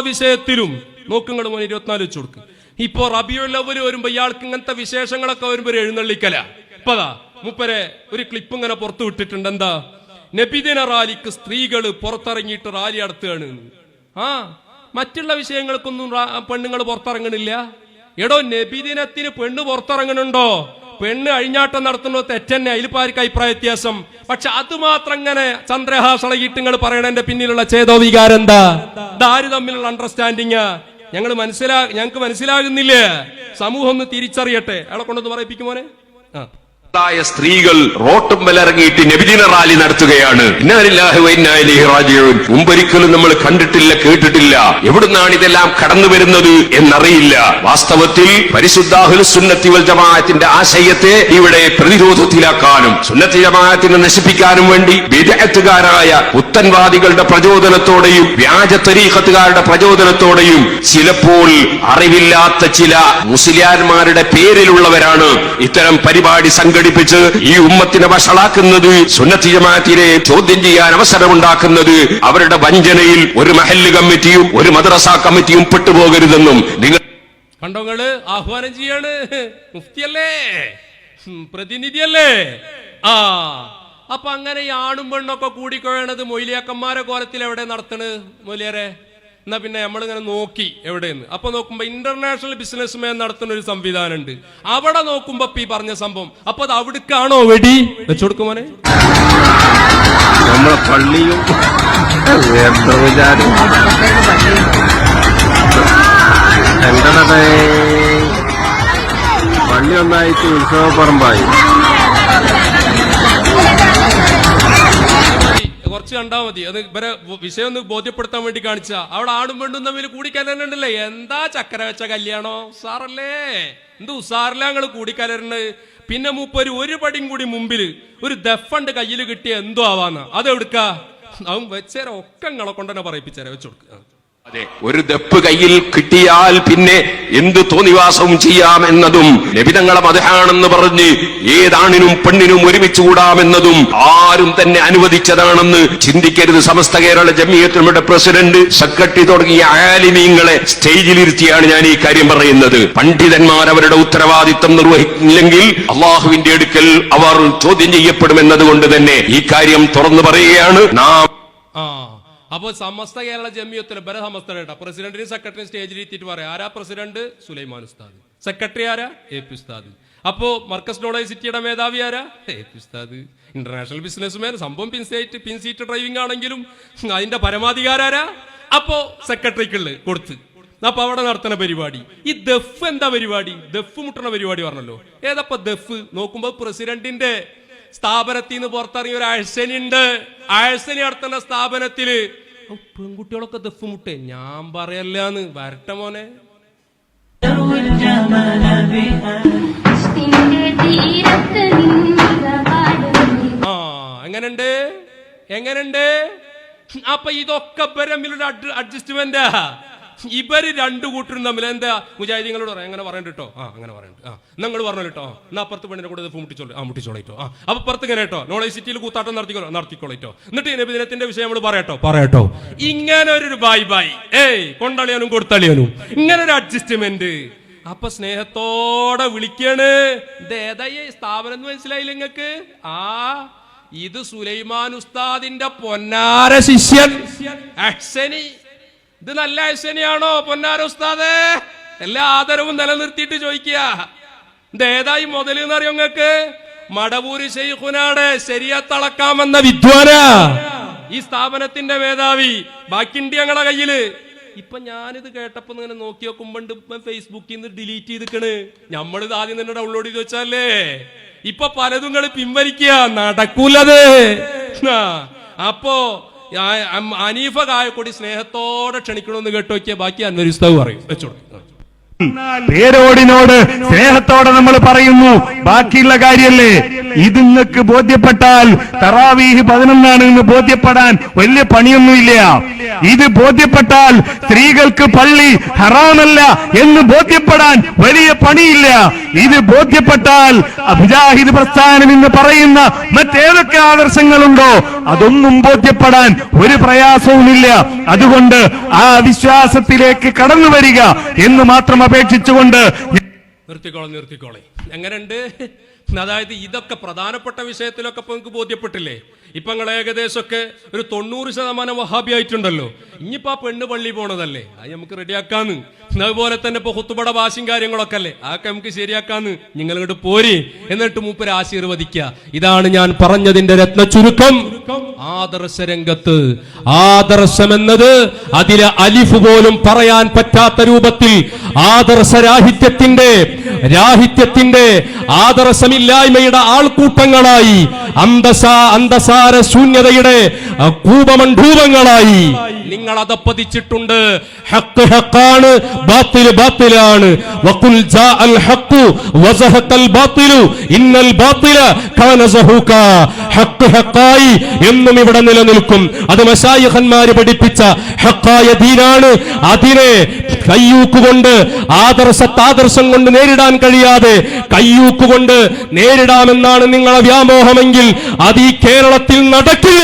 വിഷയത്തിലും നോക്കുങ്ങൾ മോൻ ഇരുപത്തിനാല് വെച്ച് കൊടുക്ക്. ഇപ്പോ റബിയുള്ളവര് വരുമ്പോ ഇയാൾക്ക് ഇങ്ങനത്തെ വിശേഷങ്ങളൊക്കെ വരുമ്പോ എഴുന്നള്ളിക്കല. ഇപ്പതാ മുപ്പരെ ഒരു ക്ലിപ്പ് ഇങ്ങനെ പുറത്തു വിട്ടിട്ടുണ്ട്. എന്താ? നബിദിന റാലിക്ക് സ്ത്രീകൾ പുറത്തിറങ്ങിയിട്ട് റാലി നടത്തുകയാണ് ആ മറ്റുള്ള വിഷയങ്ങൾക്കൊന്നും പെണ്ണുങ്ങൾ പുറത്തിറങ്ങണില്ല. എടോ നബിദിനത്തിന് പെണ്ണ് പുറത്തിറങ്ങണുണ്ടോ? പെണ്ണ് അഴിഞ്ഞാട്ടം നടത്തുന്നത് തെറ്റന്നെ അതിലിപ്പോ ആർക്ക് അഭിപ്രായ വ്യത്യാസം. പക്ഷെ അത് മാത്രം ഇങ്ങനെ ചന്ദ്രഹാസള ഈട്ടുങ്ങൾ പറയണതിന്റെ പിന്നിലുള്ള ചേതോ വികാരം എന്താ? ഇതാര് തമ്മിലുള്ള അണ്ടർസ്റ്റാൻഡിങ് ഞങ്ങൾ മനസ്സിലാ ഞങ്ങൾക്ക് മനസ്സിലാകുന്നില്ലേ? സമൂഹം ഒന്ന് തിരിച്ചറിയട്ടെ. അയാളെ കൊണ്ടൊന്ന് പറയിപ്പിക്കുമോനെ ആ. ായ സ്ത്രീകൾ റോട്ടും വലിറങ്ങിയിട്ട് നബിദിന റാലി നടത്തുകയാണ്. മുമ്പൊരിക്കലും നമ്മൾ കണ്ടിട്ടില്ല കേട്ടിട്ടില്ല. എവിടുന്നാണ് ഇതെല്ലാം കടന്നു വരുന്നത് എന്നറിയില്ല. വാസ്തവത്തിൽ പരിശുദ്ധാഹുൽ ജമാഅത്തിന്റെ ആശയത്തെ ഇവിടെ പ്രതിരോധത്തിലാക്കാനും സുന്നത്തി ജമാഅത്തിനെ നശിപ്പിക്കാനും വേണ്ടി വിദഗ്ധകാരായ പുത്തൻവാദികളുടെ പ്രചോദനത്തോടെയും വ്യാജ തരീഖത്തുകാരുടെ പ്രചോദനത്തോടെയും ചിലപ്പോൾ അറിവില്ലാത്ത ചില മുസ്ലിയാന്മാരുടെ പേരിലുള്ളവരാണ് ഇത്തരം പരിപാടി സംഘടിപ്പിച്ച് ഈ ഉമ്മത്തിനെ വഷളാക്കുന്നത് സുന്നത്തി ജമാഅത്തിനെ ചോദ്യം ചെയ്യാൻ അവസരമുണ്ടാക്കുന്നത് അവരുടെ വഞ്ചനയിൽ ഒരു മഹല്ല് കമ്മിറ്റിയും ഒരു മദ്രസ കമ്മിറ്റിയും പെട്ടുപോകരുതെന്നും നിങ്ങൾ കണ്ടോങ്ങൾ ആഹ്വാനം ചെയ്യാണ്. മുഫ്തിയല്ലേ? പ്രതിനിധിയല്ലേ? ആ അപ്പൊ അങ്ങനെ ഈ ആണും പെണ്ണൊക്കെ കൂടിക്കൊഴണത് മൊയിലിയാക്കന്മാരെ കോലത്തിൽ എവിടെ നടത്തണ് മൊയിലിയരെ? എന്നാ പിന്നെ നമ്മളിങ്ങനെ നോക്കി എവിടെയെന്ന്. അപ്പൊ നോക്കുമ്പോ ഇന്റർനാഷണൽ ബിസിനസ് മേൻ നടത്തുന്ന ഒരു സംവിധാനം ഉണ്ട് അവിടെ നോക്കുമ്പോ ഈ പറഞ്ഞ സംഭവം. അപ്പൊ അത് അവിടേക്കാണോ വെടി? വെച്ചുകൊടുക്കുമോനെ നമ്മളെ പള്ളിയും പള്ളി ഒന്നായിട്ട് ഉത്സവപ്പറമ്പായി. കുറച്ച് കണ്ടാൽ മതി. അത് ഇവരെ വിഷയം ഒന്ന് ബോധ്യപ്പെടുത്താൻ വേണ്ടി കാണിച്ച അവിടെ ആണും പെണ്ണും തമ്മിൽ കൂടിക്കലരണ്ടല്ലേ? എന്താ ചക്കര വെച്ച കല്യാണോ? സാറല്ലേ എന്ത് ഉസാറില്ല ഞങ്ങൾ കൂടിക്കലരുണ്ട് പിന്നെ മൂപ്പര് ഒരു പടിയും കൂടി മുമ്പിൽ ഒരു ദഫണ്ട് കയ്യിൽ കിട്ടിയ എന്തോ ആവാന്ന്. അത് എടുക്ക അവൻ വെച്ചേര ഒക്കെ നിങ്ങളെ കൊണ്ടുതന്നെ പറയിപ്പിച്ചേരെ. വെച്ചു കൊടുക്കുക അതെ ഒരു ദപ്പ് കയ്യിൽ കിട്ടിയാൽ പിന്നെ എന്ത് തോന്നിവാസവും ചെയ്യാം എന്നതും ലഭിതങ്ങളെ മതഹാണെന്ന് പറഞ്ഞ് ഏതാണിനും പെണ്ണിനും ഒരുമിച്ച് കൂടാമെന്നതും ആരും തന്നെ അനുവദിച്ചതാണെന്ന് ചിന്തിക്കരുത് സമസ്ത കേരള ജമിയത്തിനുടെ പ്രസിഡന്റ് സെക്രട്ടറി തുടങ്ങിയ ആലിമീങ്ങളെ സ്റ്റേജിലിരുത്തിയാണ് ഞാൻ ഈ കാര്യം പറയുന്നത്. പണ്ഡിതന്മാർ അവരുടെ ഉത്തരവാദിത്തം നിർവഹിക്കില്ലെങ്കിൽ അള്ളാഹുവിന്റെ അടുക്കൽ അവർ ചോദ്യം ചെയ്യപ്പെടുമെന്നതുകൊണ്ട് തന്നെ ഈ കാര്യം തുറന്നു പറയുകയാണ്. നാം ആ അപ്പൊ സമസ്ത കേരള ജമിയത്തിൽ ബല സമസ്ത കേട്ടോ. പ്രസിഡന്റിനും സെക്രട്ടറി സ്റ്റേജിൽ എത്തിയിട്ട് പറയാം. ആരാ പ്രസിഡന്റ്? സുലൈമാൻ ഉസ്താദ്. സെക്രട്ടറി ആരാ? എ പി ഉസ്താദ്. അപ്പോ മർക്കസ് സിറ്റിയുടെ മേധാവി ആരാ? എ പി ഉസ്താദ്. ഇന്റർനാഷണൽ ബിസിനസ്മാൻ സംഭവം പിൻസൈറ്റ് പിൻസീറ്റ് പിൻ ഡ്രൈവിംഗ് ആണെങ്കിലും അതിന്റെ പരമാധികാരാരാ അപ്പോ സെക്രട്ടറിക്കുള്ള കൊടുത്ത്. അപ്പൊ അവിടെ നടത്തുന്ന പരിപാടി. ഈ ദഫ് എന്താ പരിപാടി? ദഫ് മുട്ടണ പരിപാടി പറഞ്ഞല്ലോ. ഏതപ്പോ ദഫ്? നോക്കുമ്പോ പ്രസിഡന്റിന്റെ സ്ഥാപനത്തിൽ നിന്ന് പുറത്തിറങ്ങിയ ഒരു അഴ്സനുണ്ട് അഴ്സനി നടത്തുന്ന സ്ഥാപനത്തിൽ പെൺകുട്ടികളൊക്കെ ദഫ് മുട്ടേ. ഞാൻ പറയല്ലാന്ന്. വരട്ടെ മോനെ. ആ എങ്ങനുണ്ട്? എങ്ങനുണ്ട്? അപ്പൊ ഇതൊക്കെ തമ്മിലൊരു അഡ്ജസ്റ്റ്മെന്റാ ഇവർ രണ്ടു കൂട്ടരും തമ്മിൽ എന്താ? മുജാഹിദീങ്ങളോട് പറയാം അങ്ങനെ പറയണ്ട കേട്ടോ ആ അങ്ങനെ പറയണ്ട. ആ നിങ്ങൾ പറഞ്ഞു കേട്ടോ എന്നാ അപ്പുറത്ത് പെണ്ണിനെ കൂടെ മുട്ടിച്ചോളൂ. ആ മുട്ടിച്ചോളേറ്റോ ആ അപ്പൊ പുറത്ത് ഇങ്ങനെ കേട്ടോ നോളേജ് സിറ്റിയിൽ കൂത്താട്ടം നടത്തിക്കോളോ നടത്തിക്കോളേറ്റോ എന്നിട്ട് നബിദിനത്തിന്റെ വിഷയം നമ്മൾ പറയട്ടോ പറയട്ടോ ഇങ്ങനെ ഒരു ബൈ ബൈ ഏയ് കൊണ്ടളിയാനും കൊടുത്തളിയാനും. ഇങ്ങനെ ഒരു അഡ്ജസ്റ്റ്മെന്റ് അപ്പൊ സ്നേഹത്തോടെ വിളിക്കാണ്. ഇത് സ്ഥാപനം എന്ന് മനസ്സിലായില്ല നിങ്ങക്ക് ആ ഇത് സുലൈമാൻ ഉസ്താദിന്റെ പൊന്നാര ശിഷ്യൻ. അഹ്സനി. ഇത് നല്ല അഹ്സനിയാണോ പൊന്നാര ഉസ്താദേ? എല്ലാ ആദരവും നിലനിർത്തിയിട്ട് ചോദിക്കുക. ഇത് ഏതായി മുതൽ എന്നറിയോ നിങ്ങക്ക് മടവൂര് ഷെയ്ഖുനാടെ ശരിയത്തളക്കാമെന്ന വിദ്വാനാ. ഈ സ്ഥാപനത്തിന്റെ മേധാവി ബാക്കിണ്ട് ഞങ്ങളെ കയ്യിൽ. ഇപ്പൊ ഞാനിത് കേട്ടപ്പോ ഇങ്ങനെ നോക്കി നോക്കുമ്പോണ്ട് ഫേസ്ബുക്കിൽ നിന്ന് ഡിലീറ്റ് ചെയ്തിക്കണ്. നമ്മളിത് ആദ്യം തന്നെ ഡൗൺലോഡ് ചെയ്ത് വെച്ചാലേ ഇപ്പൊ പലതും നിങ്ങൾ പിൻവലിക്കുക നടക്കൂലത്. അപ്പോ അനീഫ കായക്കൊടി സ്നേഹത്തോടെ ക്ഷണിക്കണമെന്ന് കേട്ടു നോക്കിയാ ബാക്കി അൻവരിസ്താവ് പറയും വെച്ചോളൂ. പേരോടിനോട് സ്നേഹത്തോടെ നമ്മൾ പറയുന്നു. ബാക്കിയുള്ള കാര്യല്ലേ? ഇത് നിങ്ങൾക്ക് ബോധ്യപ്പെട്ടാൽ തറാവീഹ് പതിനൊന്നാണ് എന്ന് ബോധ്യപ്പെടാൻ വലിയ പണിയൊന്നുമില്ല. ഇത് ബോധ്യപ്പെട്ടാൽ സ്ത്രീകൾക്ക് പള്ളി ഹറാമല്ല എന്ന് ബോധ്യപ്പെടാൻ വലിയ പണിയില്ല. ഇത് ബോധ്യപ്പെട്ടാൽ അഭിജാഹിദ് പ്രസ്ഥാനം എന്ന് പറയുന്ന മറ്റേതൊക്കെ ആദർശങ്ങളുണ്ടോ അതൊന്നും ബോധ്യപ്പെടാൻ ഒരു പ്രയാസവുമില്ല. അതുകൊണ്ട് ആ വിശ്വാസത്തിലേക്ക് കടന്നു വരിക എന്ന് മാത്രം അപേക്ഷിച്ചുകൊണ്ട് നിർത്തിക്കോളെ നിർത്തിക്കോളെ. എങ്ങനെയുണ്ട്? അതായത് ഇതൊക്കെ പ്രധാനപ്പെട്ട വിഷയത്തിലൊക്കെ ഇപ്പൊ നിങ്ങൾക്ക് ബോധ്യപ്പെട്ടില്ലേ? ഇപ്പൊ നിങ്ങൾ ഏകദേശമൊക്കെ ഒരു തൊണ്ണൂറ് ശതമാനം വഹാബി ആയിട്ടുണ്ടല്ലോ. ഇനിയിപ്പോ ആ പെണ്ണ് പള്ളി പോണതല്ലേ? അത് നമുക്ക് റെഡിയാക്കാന്ന്. അതുപോലെ തന്നെ ഇപ്പൊ കുത്തുപട ഭാഷയും കാര്യങ്ങളൊക്കെ അല്ലേ? അതൊക്കെ നമുക്ക് ശരിയാക്കാന്ന്. നിങ്ങൾ ഇങ്ങോട്ട് പോരി. എന്നിട്ട് മൂപ്പര് ആശീർവദിക്കുക ഇതാണ് ഞാൻ പറഞ്ഞതിന്റെ രത്ന ചുരുക്കം ആദർശ രംഗത്ത് ആദർശം എന്നത് അതിലെ അലിഫ് പോലും പറയാൻ പറ്റാത്ത രൂപത്തിൽ ആദർശരാഹിത്യത്തിന്റെ രാഹിത്യത്തിന്റെ ആദർശമില്ലായ്മയുടെ ആൾക്കൂട്ടങ്ങളായി അന്തസ അന്തസാര ശൂന്യതയുടെ കൂപമണ്ഡൂപങ്ങളായി. നിങ്ങൾ അതപ്പതിച്ചിട്ടുണ്ട് ഹക്ക് ഹക്കാണ് ബാത്തിൽ ബാത്തിലാണ്. വഖുൽ ജാ അൽ ഹഖു വസഹഖൽ ബാത്തിലു ഇന്നൽ ബാത്തില കാന സഹൂക ഹക്ക് ഹക്കായി എന്നും ഇവിടെ നിലനിൽക്കും. അത് മശായിഖന്മാർ പഠിപ്പിച്ച ഹക്കായ ദീനാണ്. അതിനെ കയ്യൂക്കുകൊണ്ട് ആദർശത്താദർശം കൊണ്ട് നേരിടാൻ കഴിയാതെ കയ്യൂക്കുകൊണ്ട് നേരിടാമെന്നാണ് നിങ്ങളെ വ്യാമോഹമെങ്കിൽ അത് ഈ കേരളത്തിൽ നടക്കില്ല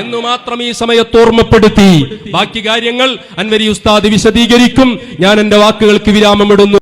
എന്ന് മാത്രം ഈ സമയത്ത് ഓർമ്മപ്പെടുത്തി. ബാക്കി കാര്യങ്ങൾ അൻവരി ഉസ്താദ് വിശദീകരിക്കും. ഞാൻ എന്റെ വാക്കുകൾക്ക് വിരാമമിടുന്നു.